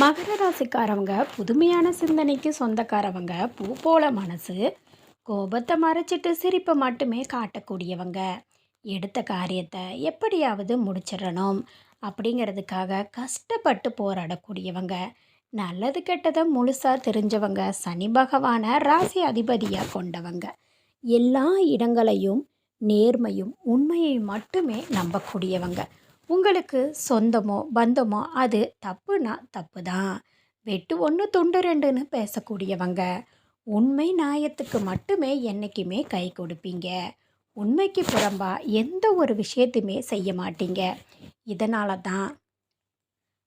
மகர ராசிக்காரவங்க புதுமையான சிந்தனைக்கு சொந்தக்காரவங்க பூ போல மனசு கோபத்தை மறைச்சிட்டு சிரிப்பை மட்டுமே காட்டக்கூடியவங்க. எடுத்த காரியத்தை எப்படியாவது முடிச்சிடணும் அப்படிங்கிறதுக்காக கஷ்டப்பட்டு போராடக்கூடியவங்க. நல்லது கெட்டதை முழுசாக தெரிஞ்சவங்க சனி பகவானை ராசி அதிபதியாக கொண்டவங்க. எல்லா இடங்களையும் நேர்மையும் உண்மையை மட்டுமே நம்பக்கூடியவங்க. உங்களுக்கு சொந்தமோ பந்தமோ அது தப்புனா தப்பு தான் வெட்டு ஒன்று துண்டு ரெண்டுன்னு பேசக்கூடியவங்க உண்மை நியாயத்துக்கு மட்டுமே என்றைக்குமே கை கொடுப்பீங்க. உண்மைக்கு புறம்பா எந்த ஒரு விஷயத்தையுமே செய்ய மாட்டீங்க. இதனால தான்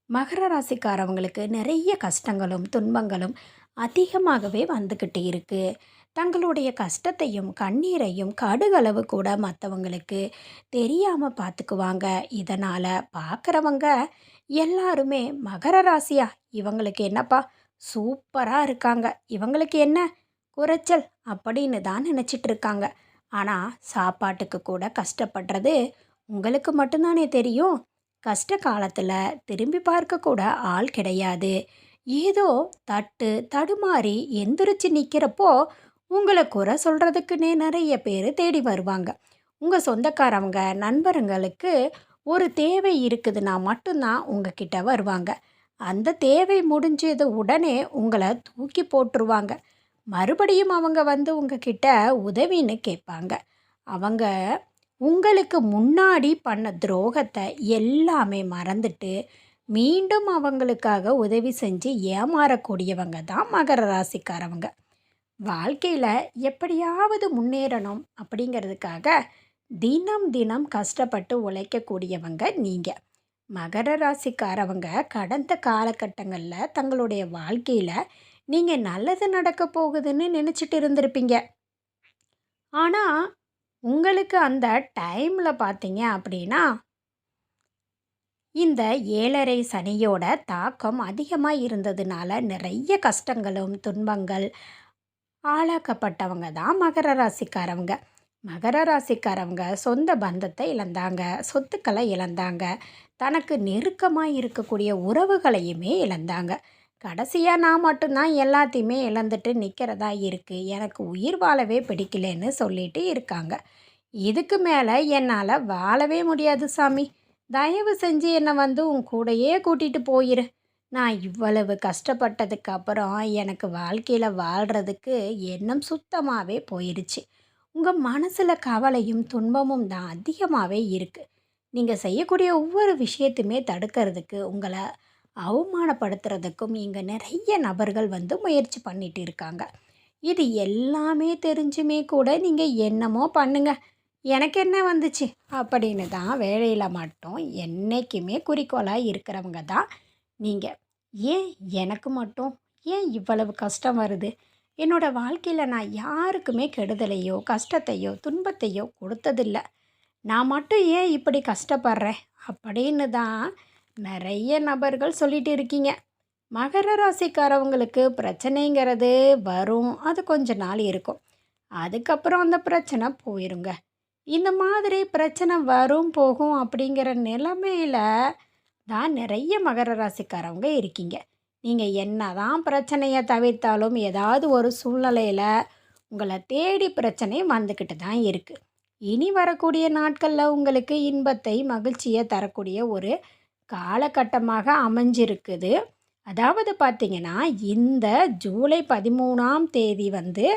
மகர ராசிக்காரவங்களுக்கு நிறைய கஷ்டங்களும் துன்பங்களும் அதிகமாகவே வந்துக்கிட்டு இருக்குது தங்களுடைய கஷ்டத்தையும் கண்ணீரையும் கடுகளவு கூட மற்றவங்களுக்கு தெரியாமல் பார்த்துக்குவாங்க இதனால் பார்க்குறவங்க எல்லாருமே மகர ராசியா? இவங்களுக்கு என்னப்பா? சூப்பராக இருக்காங்க. இவங்களுக்கு என்ன? குறைச்சல் அப்படின்னு தான் நினச்சிட்டு இருக்காங்க. ஆனால் சாப்பாட்டுக்கு கூட கஷ்டப்படுறது உங்களுக்கு மட்டும்தானே தெரியும். கஷ்ட காலத்தில் திரும்பி பார்க்கக்கூட ஆள் கிடையாது. ஏதோ தட்டு தடுமாறி எந்திரிச்சு நிற்கிறப்போ உங்களை குறை சொல்கிறதுக்குன்னே நிறைய பேர் தேடி வருவாங்க. உங்கள் சொந்தக்காரவங்க நண்பருங்களுக்கு ஒரு தேவை இருக்குதுன்னா மட்டும்தான் உங்ககிட்ட வருவாங்க. அந்த தேவை முடிஞ்சது உடனே உங்களை தூக்கி போட்டுருவாங்க. மறுபடியும் அவங்க வந்து உங்ககிட்ட உதவின்னு கேட்பாங்க. அவங்க உங்களுக்கு முன்னாடி பண்ண துரோகத்தை எல்லாமே மறந்துட்டு மீண்டும் அவங்களுக்காக உதவி செஞ்சு ஏமாறக்கூடியவங்க தான் மகர ராசிக்காரவங்க. வாழ்க்கையில் எப்படியாவது முன்னேறணும் அப்படிங்கிறதுக்காக தினம் தினம் கஷ்டப்பட்டு உழைக்கக்கூடியவங்க நீங்கள் மகர ராசிக்காரவங்க கடந்த காலகட்டங்களில் தங்களுடைய வாழ்க்கையில் நீங்கள் நல்லது நடக்க போகுதுன்னு நினச்சிட்டு இருந்திருப்பீங்க. ஆனால் உங்களுக்கு அந்த டைமில் பார்த்தீங்க அப்படின்னா இந்த ஏழரை சனியோட தாக்கம் அதிகமாக இருந்ததுனால நிறைய கஷ்டங்களும் துன்பங்கள் ஆளாக்கப்பட்டவங்க தான் மகர ராசிக்காரவங்க. மகர ராசிக்காரவங்க சொந்த பந்தத்தை இழந்தாங்க சொத்துக்களை இழந்தாங்க தனக்கு நெருக்கமாக இருக்கக்கூடிய உறவுகளையுமே இழந்தாங்க. கடைசியாக நான் மட்டும்தான் எல்லாத்தையுமே இழந்துட்டு நிற்கிறதா இருக்குது எனக்கு உயிர் வாழவே பிடிக்கலன்னு சொல்லிட்டு இருக்காங்க. இதுக்கு மேலே என்னால் வாழவே முடியாது சாமி. தயவு செஞ்சு என்னை வந்து உன் கூடையே கூட்டிகிட்டு போயிரு. நான் இவ்வளவு கஷ்டப்பட்டதுக்கு அப்புறம் எனக்கு வாழ்க்கையில் வாழ்கிறதுக்கு எண்ணம் சுத்தமாகவே போயிடுச்சு உங்கள் மனசில் கவலையும் துன்பமும் தான் அதிகமாகவே இருக்குது நீங்கள் செய்யக்கூடிய ஒவ்வொரு விஷயத்தையுமே தடுக்கிறதுக்கு உங்களை அவமானப்படுத்துறதுக்கும் இங்கே நிறைய நபர்கள் வந்து முயற்சி பண்ணிட்டு இருக்காங்க. இது எல்லாமே தெரிஞ்சுமே கூட நீங்கள் என்னமோ பண்ணுங்க. எனக்கு என்ன வந்துச்சு? அப்படின்னு தான் வேலையில் மட்டும் என்றைக்குமே குறிக்கோளாக இருக்கிறவங்க தான் நீங்கள் ஏன் எனக்கு மட்டும்? ஏன் இவ்வளவு கஷ்டம் வருது? என்னோடய வாழ்க்கையில் நான் யாருக்குமே கெடுதலையோ கஷ்டத்தையோ துன்பத்தையோ கொடுத்ததில்ல. நான் மட்டும் ஏன் இப்படி கஷ்டப்படுறேன்? அப்படின்னு தான் நிறைய நபர்கள் சொல்லிட்டு இருக்கீங்க. மகர ராசிக்காரவங்களுக்கு பிரச்சனைங்கிறது வரும். அது கொஞ்ச நாள் இருக்கும். அதுக்கப்புறம் அந்த பிரச்சனை போயிருங்க. இந்த மாதிரி பிரச்சனை வரும் போகும் அப்படிங்கிற நிலைமையில் தான் நிறைய மகர ராசிக்காரவங்க இருக்கீங்க. நீங்கள் என்ன தான் பிரச்சனையை தவிர்த்தாலும் ஏதாவது ஒரு சூழ்நிலையில் உங்களை தேடி பிரச்சனை வந்துக்கிட்டு தான் இருக்குது இனி வரக்கூடிய நாட்களில் உங்களுக்கு இன்பத்தை மகிழ்ச்சியை தரக்கூடிய ஒரு காலகட்டமாக அமைஞ்சிருக்குது. அதாவது பார்த்திங்கன்னா இந்த ஜூலை பதிமூணாம் தேதி வந்து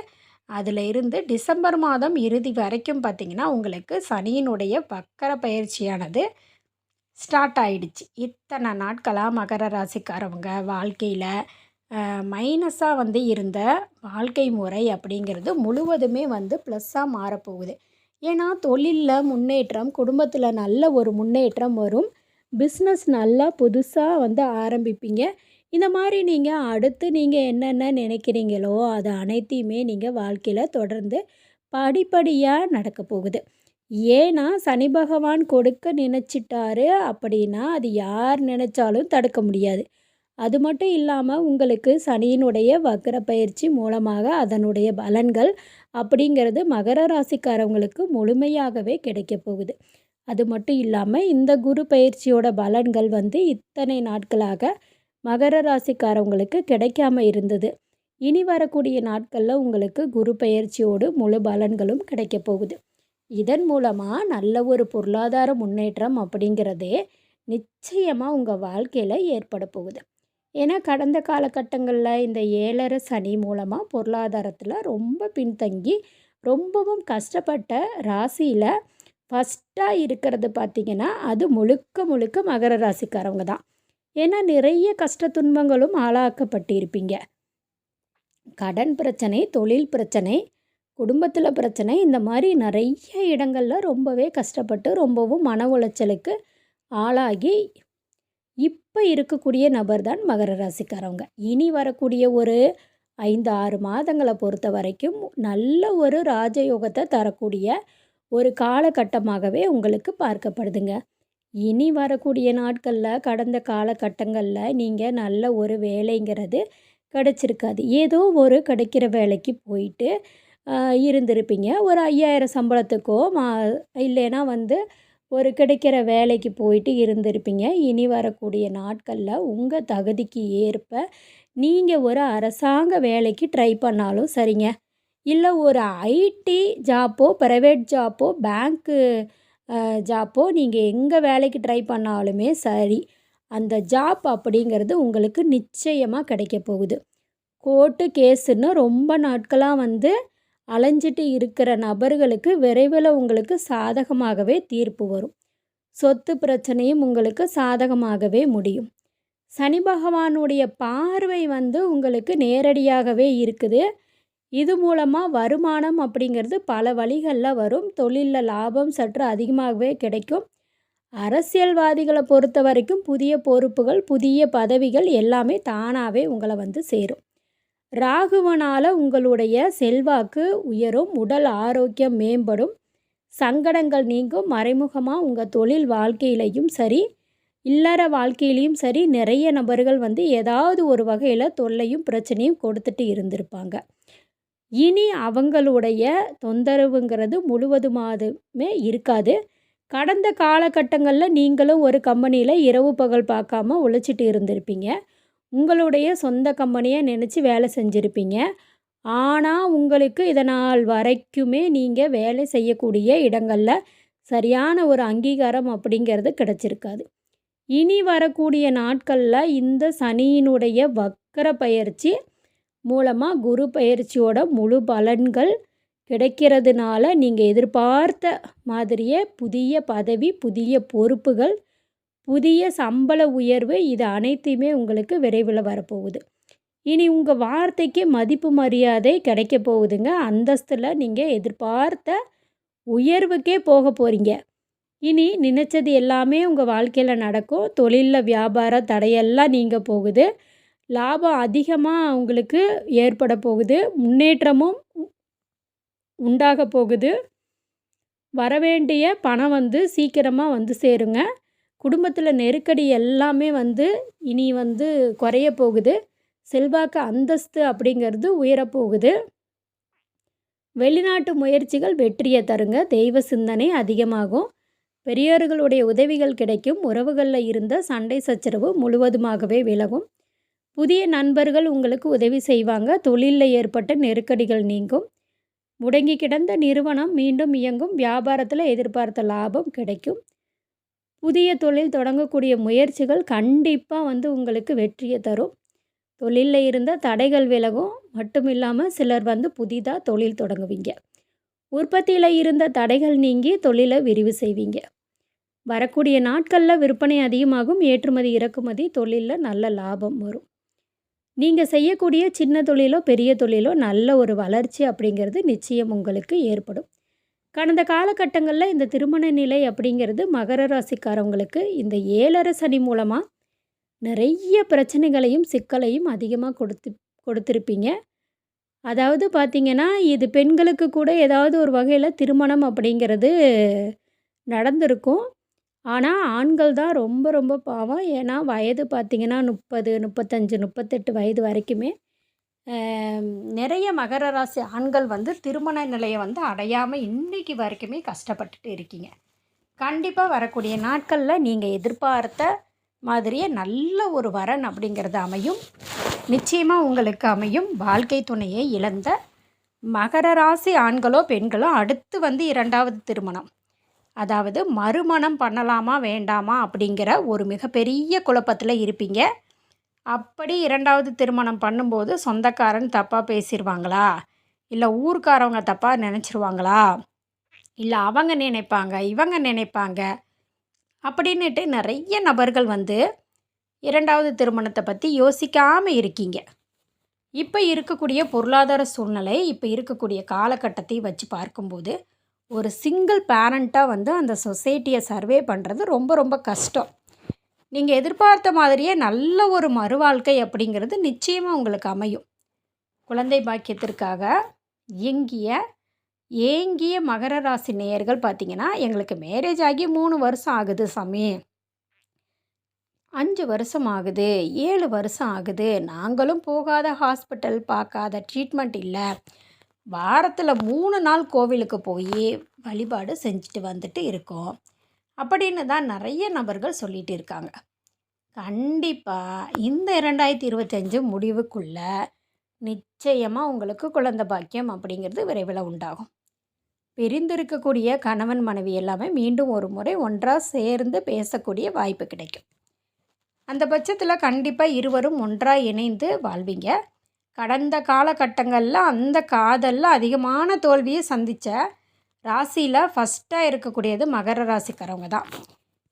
அதில் இருந்து டிசம்பர் மாதம் இறுதி வரைக்கும் பார்த்திங்கன்னா உங்களுக்கு சனியினுடைய வக்கர பயிற்சியானது ஸ்டார்ட் ஆகிடுச்சு இத்தனை நாட்களாக மகர ராசிக்காரவங்க வாழ்க்கையில் மைனஸாக வந்து இருந்த வாழ்க்கை முறை அப்படிங்கிறது முழுவதுமே வந்து ப்ளஸ்ஸாக மாறப்போகுது. ஏன்னா தொழிலில் முன்னேற்றம் குடும்பத்தில் நல்ல ஒரு முன்னேற்றம் வரும். பிஸ்னஸ் நல்லா புதுசாக வந்து ஆரம்பிப்பீங்க. இந்த மாதிரி நீங்கள் அடுத்து நீங்கள் என்னென்ன நினைக்கிறீங்களோ அது அனைத்தையுமே நீங்கள் வாழ்க்கையில் தொடர்ந்து படிப்படியாக நடக்க போகுது. ஏன்னா சனி பகவான் கொடுக்க நினச்சிட்டாரு அப்படின்னா அது யார் நினச்சாலும் தடுக்க முடியாது. அது மட்டும் இல்லாமல் உங்களுக்கு சனியினுடைய வக்கர பயிற்சி மூலமாக அதனுடைய பலன்கள் அப்படிங்கிறது மகர ராசிக்காரவங்களுக்கு முழுமையாகவே கிடைக்க போகுது. அது மட்டும் இல்லாமல் இந்த குரு பயிற்சியோட பலன்கள் வந்து இத்தனை நாட்களாக மகர ராசிக்காரவங்களுக்கு கிடைக்காம இருந்தது. இனி வரக்கூடிய நாட்களில் உங்களுக்கு குரு பயிற்சியோடு முழு பலன்களும் கிடைக்க போகுது. இதன் மூலமாக நல்ல ஒரு பொருளாதார முன்னேற்றம் அப்படிங்கிறதே நிச்சயமாக உங்கள் வாழ்க்கையில் ஏற்பட போகுது. ஏன்னா கடந்த காலகட்டங்களில் இந்த ஏழரை சனி மூலமாக பொருளாதாரத்தில் ரொம்ப பின்தங்கி ரொம்பவும் கஷ்டப்பட்ட ராசியில் ஃபஸ்ட்டாக இருக்கிறது பார்த்திங்கன்னா அது முழுக்க முழுக்க மகர ராசிக்காரவங்க தான். ஏன்னா நிறைய கஷ்ட துன்பங்களும் ஆளாக்கப்பட்டிருப்பீங்க. கடன் பிரச்சனை தொழில் பிரச்சனை குடும்பத்தில் பிரச்சனை இந்த மாதிரி நிறைய இடங்களில் ரொம்பவே கஷ்டப்பட்டு ரொம்பவும் மன உளைச்சலுக்கு ஆளாகி இப்போ இருக்கக்கூடிய நபர் தான் மகர ராசிக்காரவங்க. இனி வரக்கூடிய ஒரு ஐந்து ஆறு மாதங்களை பொறுத்த வரைக்கும் நல்ல ஒரு ராஜயோகத்தை தரக்கூடிய ஒரு காலகட்டமாகவே உங்களுக்கு பார்க்கப்படுதுங்க. இனி வரக்கூடிய நாட்களில் கடந்த காலகட்டங்களில் நீங்கள் நல்ல ஒரு வேலைங்கிறது கிடச்சிருக்காது. ஏதோ ஒரு கிடைக்கிற வேலைக்கு போயிட்டு இருந்திருப்பீங்க. ஒரு ஐயாயிரம் சம்பளத்துக்கோ மா இல்லைன்னா வந்து ஒரு கிடைக்கிற வேலைக்கு போயிட்டு இருந்திருப்பீங்க. இனி வரக்கூடிய நாட்களில் உங்கள் தகுதிக்கு ஏற்ப நீங்கள் ஒரு அரசாங்க வேலைக்கு ட்ரை பண்ணாலும் சரிங்க. இல்லை ஒரு ஐடி ஜாப்போ ப்ரைவேட் ஜாப்போ பேங்க்கு ஜாப்போ நீங்கள் எங்கே வேலைக்கு ட்ரை பண்ணாலுமே சரி அந்த ஜாப் அப்படிங்கிறது உங்களுக்கு நிச்சயமாக கிடைக்க போகுது. கோர்ட்டு கேஸுன்னு ரொம்ப நாட்களாக வந்து அலைஞ்சிட்டு இருக்கிற நபர்களுக்கு விரைவில் உங்களுக்கு சாதகமாகவே தீர்ப்பு வரும். சொத்து பிரச்சனையும் உங்களுக்கு சாதகமாகவே முடியும். சனி பகவானுடைய பார்வை வந்து உங்களுக்கு நேரடியாகவே இருக்குது. இது மூலமாக வருமானம் அப்படிங்கிறது பல வழிகளில் வரும். தொழிலில் லாபம் சற்று அதிகமாகவே கிடைக்கும். அரசியல்வாதிகளை பொறுத்த வரைக்கும் புதிய பொறுப்புகள் புதிய பதவிகள் எல்லாமே தானாகவே உங்களை வந்து சேரும். ராகுவனால் உங்களுடைய செல்வாக்கு உயரும் உடல் ஆரோக்கியம் மேம்படும் சங்கடங்கள் நீங்கும் மறைமுகமாக உங்கள் தொழில் வாழ்க்கையிலையும் சரி இல்லற வாழ்க்கையிலையும் சரி நிறைய நபர்கள் வந்து ஏதாவது ஒரு வகையில் தொல்லையும் பிரச்சனையும் கொடுத்துட்டு இருந்திருப்பாங்க. இனி அவங்களுடைய தொந்தரவுங்கிறது முழுவதுமாதுமே இருக்காது. கடந்த காலகட்டங்களில் நீங்களும் ஒரு கம்பெனியில் இரவு பகல் பார்க்காம உழைச்சிட்டு இருந்திருப்பீங்க. உங்களுடைய சொந்த கம்பெனியை நினச்சி வேலை செஞ்சுருப்பீங்க. ஆனால் உங்களுக்கு இதனால் வரைக்குமே நீங்கள் வேலை செய்யக்கூடிய இடங்களில் சரியான ஒரு அங்கீகாரம் அப்படிங்கிறது கிடச்சிருக்காது. இனி வரக்கூடிய நாட்களில் இந்த சனியினுடைய வக்கர பயிற்சி மூலமாக குரு பயிற்சியோட முழு பலன்கள் கிடைக்கிறதுனால நீங்கள் எதிர்பார்த்த மாதிரியே புதிய பதவி புதிய பொறுப்புகள் புதிய சம்பள உயர்வு இது அனைத்தையுமே உங்களுக்கு விரைவில் வரப்போகுது. இனி உங்கள் வார்த்தைக்கு மதிப்பு மரியாதை கிடைக்க போகுதுங்க. அந்தஸ்தில் நீங்கள் எதிர்பார்த்த உயர்வுக்கே போக போகிறீங்க இனி நினச்சது எல்லாமே உங்கள் வாழ்க்கையில் நடக்கும். தொழிலில் வியாபார தடையெல்லாம் நீங்கள் போகுது. லாபம் அதிகமாக உங்களுக்கு ஏற்பட போகுது. முன்னேற்றமும் உண்டாக போகுது. வரவேண்டிய பணம் வந்து சீக்கிரமாக வந்து சேருங்க. குடும்பத்தில் நெருக்கடி எல்லாமே வந்து இனி வந்து குறைய போகுது. செல்வாக்கு அந்தஸ்து அப்படிங்கிறது உயரப்போகுது வெளிநாட்டு முயற்சிகள் வெற்றியை தருங்க. தெய்வ சிந்தனை அதிகமாகும். பெரியோர்களுடைய உதவிகள் கிடைக்கும். உறவுகளில் இருந்த சண்டை சச்சரவு முழுவதுமாகவே விலகும். புதிய நண்பர்கள் உங்களுக்கு உதவி செய்வாங்க. தொழிலில் ஏற்பட்ட நெருக்கடிகள் நீங்கும். முடங்கி கிடந்த நிறுவனம் மீண்டும் இயங்கும். வியாபாரத்தில் எதிர்பார்த்த லாபம் கிடைக்கும். புதிய தொழில் தொடங்கக்கூடிய முயற்சிகள் கண்டிப்பாக வந்து உங்களுக்கு வெற்றியை தரும். தொழிலில் இருந்த தடைகள் விலகும். மட்டும் இல்லாமல் சிலர் வந்து புதிதாக தொழில் தொடங்குவீங்க. உற்பத்தியில் இருந்த தடைகள் நீங்கி தொழிலை விரிவு செய்வீங்க. வரக்கூடிய நாட்களில் விற்பனை அதிகமாகும். ஏற்றுமதி இறக்குமதி தொழிலில் நல்ல லாபம் வரும். நீங்கள் செய்யக்கூடிய சின்ன தொழிலோ பெரிய தொழிலோ நல்ல ஒரு வளர்ச்சி அப்படிங்கிறது நிச்சயம் உங்களுக்கு ஏற்படும். கடந்த காலகட்டங்களில் இந்த திருமண நிலை அப்படிங்கிறது மகர ராசிக்காரவங்களுக்கு இந்த ஏழரை சனி மூலமாக நிறைய பிரச்சனைகளையும் சிக்கலையும் அதிகமாக கொடுத்து கொடுத்துருப்பீங்க. அதாவது பார்த்திங்கன்னா இது பெண்களுக்கு கூட ஏதாவது ஒரு வகையில் திருமணம் அப்படிங்கிறது நடந்திருக்கும். ஆனால் ஆண்கள் தான் ரொம்ப ரொம்ப பாவம். ஏன்னா வயது பார்த்திங்கன்னா முப்பது முப்பத்தஞ்சு முப்பத்தெட்டு வயது வரைக்குமே நிறைய மகர ராசி ஆண்கள் வந்து திருமண நிலையை வந்து அடையாமல் இன்றைக்கு வரைக்குமே கஷ்டப்பட்டுட்டு இருக்கீங்க. கண்டிப்பாக வரக்கூடிய நாட்களில் நீங்கள் எதிர்பார்த்த மாதிரியே நல்ல ஒரு வரன் அப்படிங்கிறது அமையும். நிச்சயமாக உங்களுக்கு அமையும். வாழ்க்கை துணையை இழந்த மகர ராசி ஆண்களோ பெண்களோ அடுத்து வந்து இரண்டாவது திருமணம். அதாவது மறுமணம் பண்ணலாமா வேண்டாமா அப்படிங்கிற ஒரு மிகப்பெரிய குழப்பத்தில் இருப்பீங்க. அப்படி இரண்டாவது திருமணம் பண்ணும்போது சொந்தக்காரன் தப்பாக பேசிடுவாங்களா இல்லை ஊர்க்காரவங்க தப்பாக நினச்சிருவாங்களா? இல்லை அவங்க நினைப்பாங்க இவங்க நினைப்பாங்க அப்படின்னுட்டு நிறைய நபர்கள் வந்து இரண்டாவது திருமணத்தை பற்றி யோசிக்காமல் இருக்கீங்க. இப்போ இருக்கக்கூடிய பொருளாதார சூழ்நிலை இப்போ இருக்கக்கூடிய காலகட்டத்தை வச்சு பார்க்கும்போது ஒரு சிங்கிள் பேரண்ட்டாக வந்து அந்த சொசைட்டியை சர்வே பண்ணுறது ரொம்ப ரொம்ப கஷ்டம். நீங்கள் எதிர்பார்த்த மாதிரியே நல்ல ஒரு மறுவாழ்க்கை அப்படிங்கிறது நிச்சயமாக உங்களுக்கு அமையும். குழந்தை பாக்கியத்திற்காக இயங்கிய ஏங்கிய மகர ராசி நேயர்கள் பார்த்தீங்கன்னா எங்களுக்கு மேரேஜ் ஆகி மூணு வருஷம் ஆகுது சாமி. அஞ்சு வருஷம் ஆகுது ஏழு வருஷம் ஆகுது. நாங்களும் போகாத ஹாஸ்பிட்டல் பார்க்காத ட்ரீட்மெண்ட் இல்லை. வாரத்தில் மூணு நாள் கோவிலுக்கு போய் வழிபாடு செஞ்சுட்டு வந்துட்டு இருக்கோம். அப்படின்னு தான் நிறைய நபர்கள் சொல்லிட்டு இருக்காங்க. கண்டிப்பாக இந்த இரண்டாயிரத்தி இருபத்தஞ்சு முடிவுக்குள்ள நிச்சயமாக உங்களுக்கு குழந்தை பாக்கியம் அப்படிங்கிறது விரைவில் உண்டாகும். பிரிந்திருக்கக்கூடிய கணவன் மனைவி எல்லாமே மீண்டும் ஒரு முறை ஒன்றாக சேர்ந்து பேசக்கூடிய வாய்ப்பு கிடைக்கும். அந்த பட்சத்தில் கண்டிப்பாக இருவரும் ஒன்றாக இணைந்து வாழ்வீங்க. கடந்த காலகட்டங்களில் அந்த காதலில் அதிகமான தோல்வியை சந்தித்த ராசியில் ஃபஸ்ட்டாக இருக்கக்கூடியது மகர ராசிக்காரவங்க தான்.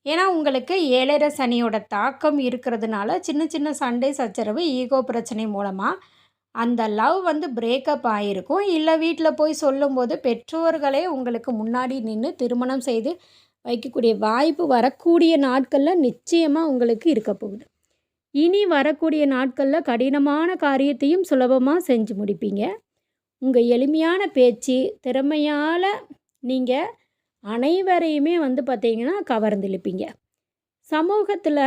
ஏன்னா உங்களுக்கு ஏழரை சனியோட தாக்கம் இருக்கிறதுனால சின்ன சின்ன சண்டை சச்சரவு ஈகோ பிரச்சனை மூலமாக அந்த லவ் வந்து பிரேக்கப் ஆகிருக்கும் இல்லை வீட்டில் போய் சொல்லும்போது பெற்றோர்களே உங்களுக்கு முன்னாடி நின்று திருமணம் செய்து வைக்கக்கூடிய வாய்ப்பு வரக்கூடிய நாட்களில் நிச்சயமாக உங்களுக்கு இருக்க போகுது. இனி வரக்கூடிய நாட்களில் கடினமான காரியத்தையும் சுலபமாக செஞ்சு முடிப்பீங்க. உங்கள் எளிமையான பேச்சு திறமையால் நீங்கள் அனைவரையுமே வந்து பார்த்தீங்கன்னா கவர்ந்திழுப்பீங்க சமூகத்தில்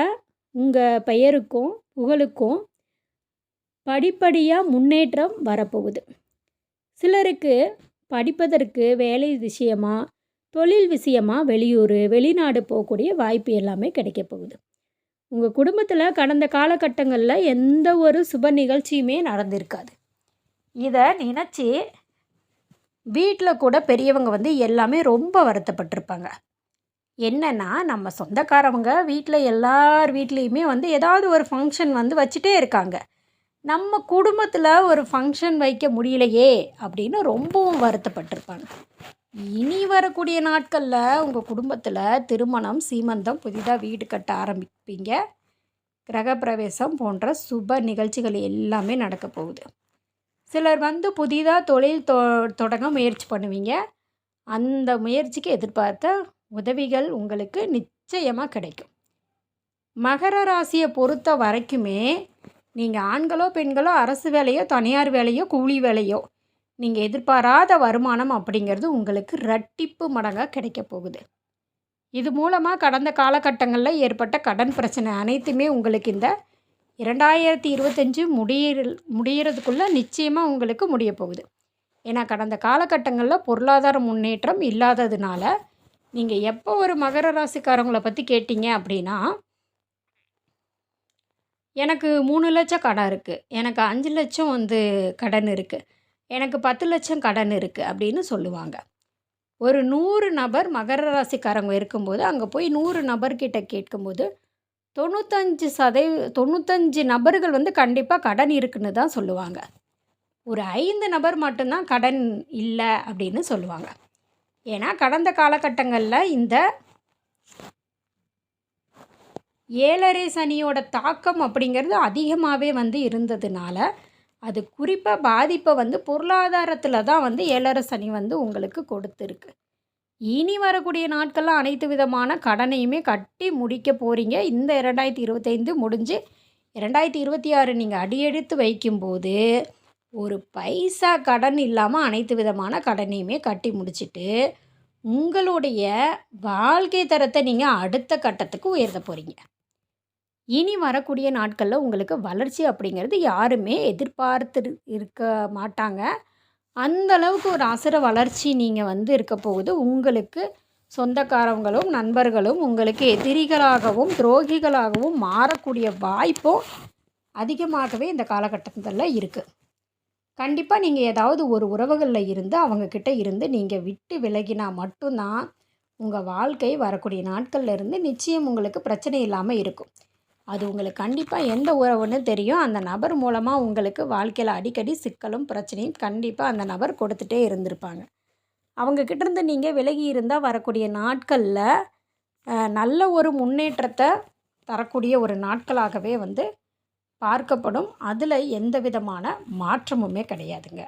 உங்கள் பெயருக்கும் புகழுக்கும் படிப்படியாக முன்னேற்றம் வரப்போகுது. சிலருக்கு படிப்பதற்கு வேலை விஷயமா தொழில் விஷயமா வெளியூர் வெளிநாடு போகக்கூடிய வாய்ப்பு எல்லாமே கிடைக்க போகுது. உங்கள் குடும்பத்தில் கடந்த காலகட்டங்களில் எந்த ஒரு சுப நிகழ்ச்சியுமே நடந்திருக்காது. இதை நினச்சி வீட்டில் கூட பெரியவங்க வந்து எல்லாமே ரொம்ப வருத்தப்பட்டிருப்பாங்க. என்னென்னா நம்ம சொந்தக்காரவங்க வீட்டில் எல்லார் வீட்லேயுமே வந்து ஏதாவது ஒரு ஃபங்க்ஷன் வந்து வச்சுட்டே இருக்காங்க. நம்ம குடும்பத்தில் ஒரு ஃபங்க்ஷன் வைக்க முடியலையே அப்படின்னு ரொம்பவும் வருத்தப்பட்டிருப்பாங்க. இனி வரக்கூடிய நாட்களில் உங்கள் குடும்பத்தில் திருமணம் சீமந்தம் புதிதாக வீடு கட்ட ஆரம்பிப்பீங்க. கிரகப்பிரவேசம் போன்ற சுப நிகழ்ச்சிகள் எல்லாமே நடக்க போகுது. சிலர் வந்து புதிதாக தொழில் தொ தொடங்க முயற்சி பண்ணுவீங்க. அந்த முயற்சிக்கு எதிர்பார்த்த உதவிகள் உங்களுக்கு நிச்சயமாக கிடைக்கும். மகர ராசியை பொறுத்த வரைக்குமே நீங்கள் ஆண்களோ பெண்களோ அரசு வேலையோ தனியார் வேலையோ கூலி வேலையோ நீங்கள் எதிர்பாராத வருமானம் அப்படிங்கிறது உங்களுக்கு ரட்டிப்பு மடங்காக கிடைக்க போகுது. இது மூலமாக கடந்த காலகட்டங்களில் ஏற்பட்ட கடன் பிரச்சனை அனைத்துமே உங்களுக்கு இந்த இரண்டாயிரத்தி இருபத்தஞ்சி முடியிற முடிகிறதுக்குள்ளே நிச்சயமாக உங்களுக்கு முடிய போகுது. ஏன்னா கடந்த காலகட்டங்களில் பொருளாதார முன்னேற்றம் இல்லாததுனால நீங்கள் எப்போ ஒரு மகர ராசிக்காரங்களை பற்றி கேட்டீங்க அப்படின்னா எனக்கு மூணு லட்சம் கடன் இருக்குது எனக்கு அஞ்சு லட்சம் வந்து கடன் இருக்குது எனக்கு பத்து லட்சம் கடன் இருக்குது அப்படின்னு சொல்லுவாங்க. ஒரு நூறு நபர் மகர ராசிக்காரங்க இருக்கும்போது அங்கே போய் நூறு நபர்கிட்ட கேட்கும்போது தொண்ணூத்தஞ்சு சதவீ தொண்ணூத்தஞ்சு நபர்கள் வந்து கண்டிப்பாக கடன் இருக்குன்னு தான் சொல்லுவாங்க. ஒரு ஐந்து நபர் மட்டும்தான் கடன் இல்லை அப்படின்னு சொல்லுவாங்க. ஏன்னா கடந்த காலகட்டங்களில் இந்த ஏழரை சனியோட தாக்கம் அப்படிங்கிறது அதிகமாகவே வந்து இருந்ததுனால அது குறிப்பாக பாதிப்பை வந்து பொருளாதாரத்தில் தான் வந்து ஏழரை சனி வந்து உங்களுக்கு கொடுத்துருக்கு. இனி வரக்கூடிய நாட்களில் அனைத்து விதமான கடனையுமே கட்டி முடிக்க போகிறீங்க இந்த இரண்டாயிரத்தி இருபத்தைந்து முடிஞ்சு இரண்டாயிரத்தி இருபத்தி ஆறு நீங்கள் அடியெடுத்து வைக்கும்போது ஒரு பைசா கடன் இல்லாமல் அனைத்து விதமான கடனையுமே கட்டி முடிச்சுட்டு உங்களுடைய வாழ்க்கை தரத்தை நீங்கள் அடுத்த கட்டத்துக்கு உயர்த்த போகிறீங்க இனி வரக்கூடிய நாட்களில் உங்களுக்கு வளர்ச்சி அப்படிங்கிறது யாருமே எதிர்பார்த்து இருக்க மாட்டாங்க. அந்த அளவுக்கு ஒரு அசுர வளர்ச்சி நீங்கள் வந்து இருக்க போகுது. உங்களுக்கு சொந்தக்காரவங்களும் நண்பர்களும் உங்களுக்கு எதிரிகளாகவும் துரோகிகளாகவும் மாறக்கூடிய வாய்ப்பும் அதிகமாகவே இந்த காலகட்டத்தில் இருக்குது கண்டிப்பாக நீங்கள் ஏதாவது ஒரு உறவுகளில் இருந்து அவங்கக்கிட்ட இருந்து நீங்கள் விட்டு விலகினா மட்டும்தான் உங்கள் வாழ்க்கை வரக்கூடிய நாட்கள்லேருந்து நிச்சயம் உங்களுக்கு பிரச்சனை இல்லாமல் இருக்கும். அது உங்களுக்கு கண்டிப்பாக எந்த உறவுன்னு தெரியும். அந்த நபர் மூலமாக உங்களுக்கு வாழ்க்கையில் அடிக்கடி சிக்கலும் பிரச்சனையும் கண்டிப்பாக அந்த நபர் கொடுத்துட்டே இருந்திருப்பாங்க. அவங்கக்கிட்ட இருந்து நீங்கள் விலகி இருந்தால் வரக்கூடிய நாட்களில் நல்ல ஒரு முன்னேற்றத்தை தரக்கூடிய ஒரு நாட்களாகவே வந்து பார்க்கப்படும். அதில் எந்த விதமான மாற்றமுமே கிடையாதுங்க.